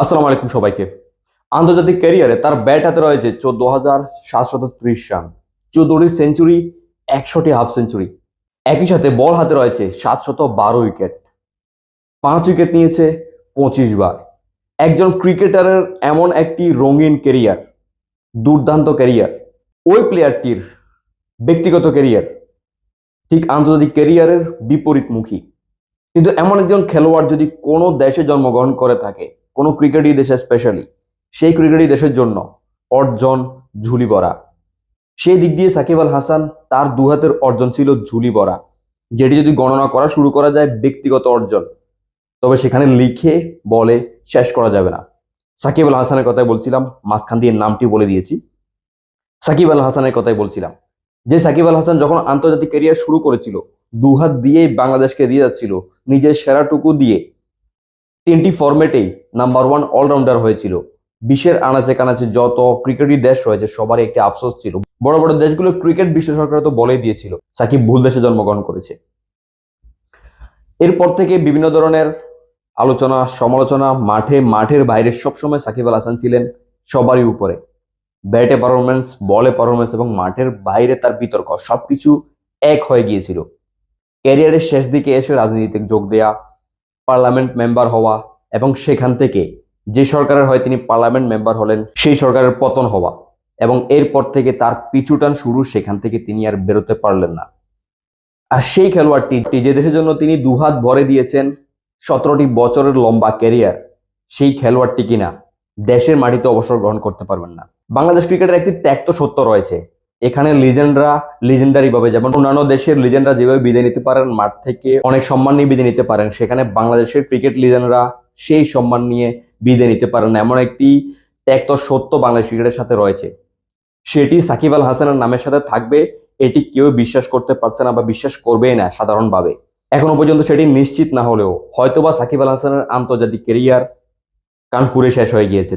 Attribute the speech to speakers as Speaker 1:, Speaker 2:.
Speaker 1: আসসালামু আলাইকুম সবাইকে। আন্তর্জাতিক ক্যারিয়ারে তার ব্যাট হাতে রয়েছে চোদ্দ হাজার সাতশত ত্রিশ রান, চোদ্দটি সেঞ্চুরি, একশোটি হাফ সেঞ্চুরি। একই সাথে বল হাতে রয়েছে সাতশত বারো উইকেট। পাঁচ উইকেট নিয়েছে পঁচিশ বার। একজন ক্রিকেটারের এমন একটি রঙিন ক্যারিয়ার, দুর্দান্ত ক্যারিয়ার, ওই প্লেয়ারটির ব্যক্তিগত ক্যারিয়ার, ঠিক আন্তর্জাতিক ক্যারিয়ারের বিপরীতমুখী। কিন্তু এমন একজন খেলোয়াড় যদি কোনো দেশে জন্মগ্রহণ করে থাকে কোনো ক্রিকেটই দেশে স্পেশালি সেই ক্রিকেটই দেশের জন্য। অর্জন ঝুলি ভরা সেই দিক দিয়ে সাকিব আল হাসান তার দু হাতের অর্জন ছিল ঝুলি ভরা যেটি যদি গণনা করা শুরু করা যায় ব্যক্তিগত অর্জন। তবে সেখানে লিখে, বলে শেষ করা যাবে না। সাকিব আল হাসানের কথাই বলছিলাম, মাঝখান দিয়ে নামটি বলে দিয়েছি। সাকিব আল হাসানের কথাই বলছিলাম। যে সাকিব আল হাসান যখন আন্তর্জাতিক ক্যারিয়ার শুরু করেছিল দু হাত দিয়েই বাংলাদেশকে দিয়ে যাচ্ছিল, নিজের সেরাটুকু দিয়ে তিনটি ফরম্যাটেই নাম্বার ওয়ান অলরাউন্ডার হয়েছিল। বিশ্বের আনাচে কানাচে যত ক্রিকেটই দেশ রয়েছে, সবারই একটি আফসোস ছিল। বড় বড় দেশগুলো ক্রিকেট বিশেষজ্ঞরা তো বলেই দিয়েছিল, সাকিব ভুল দেশে জন্মগ্রহণ করেছে। এরপর থেকে বিভিন্ন ধরনের আলোচনা, সমালোচনা, মাঠে, মাঠের বাইরে সবসময় সাকিব আল হাসান ছিলেন সবারই উপরে। ব্যাটে পারফরমেন্স বলে পারফরমেন্স এবং মাঠের বাইরে তার বিতর্ক, সবকিছু এক হয়ে গিয়েছিল। ক্যারিয়ারের শেষ দিকে এসে রাজনীতিতে যোগ দেয়া পার্লামেন্ট মেম্বার হওয়া এবং সেখান থেকে যে সরকারের হয় তিনি পার্লামেন্ট মেম্বার হলেন, সেই সরকারের পতন হওয়া এবং এরপর থেকে তার পিছুটান শুরু সেখান থেকে তিনি আর বেরোতে পারলেন না। আর সেই খেলোয়াড়টি যে দেশের জন্য তিনি দুহাত ভরে দিয়েছেন সতেরোটি বছরের লম্বা ক্যারিয়ার সেই খেলোয়াড়টি কিনা দেশের মাটিতে অবসর গ্রহণ করতে পারবেন না। বাংলাদেশ ক্রিকেটের একটি ত্যাক্ত সত্য রয়েছে। এখানে লিজেন্ডরা লিজেন্ডারি ভাবে যেমন অন্যান্য দেশের লিজেন্ডরা যেভাবে বিদায় নিতে পারেন, মাঠ থেকে অনেক সম্মান নিয়ে বিদায় নিতে পারেন, সেখানে বাংলাদেশের ক্রিকেট লিজেন্ডরা সেই সম্মান নিয়ে বিদায় নিতে পারেন। এমন একটি ত্যাক্ত সত্য বাংলাদেশ ক্রিকেটের সাথে রয়েছে। সেটি সাকিব আল হাসানের নামের সাথে থাকবে, এটি কেউ বিশ্বাস করতে পারছে না বা বিশ্বাস করবেই না সাধারণভাবে। এখনও পর্যন্ত সেটি নিশ্চিত না হলেও হয়তোবা সাকিব আল হাসানের আন্তর্জাতিক কেরিয়ার কানপুরে শেষ হয়ে গিয়েছে।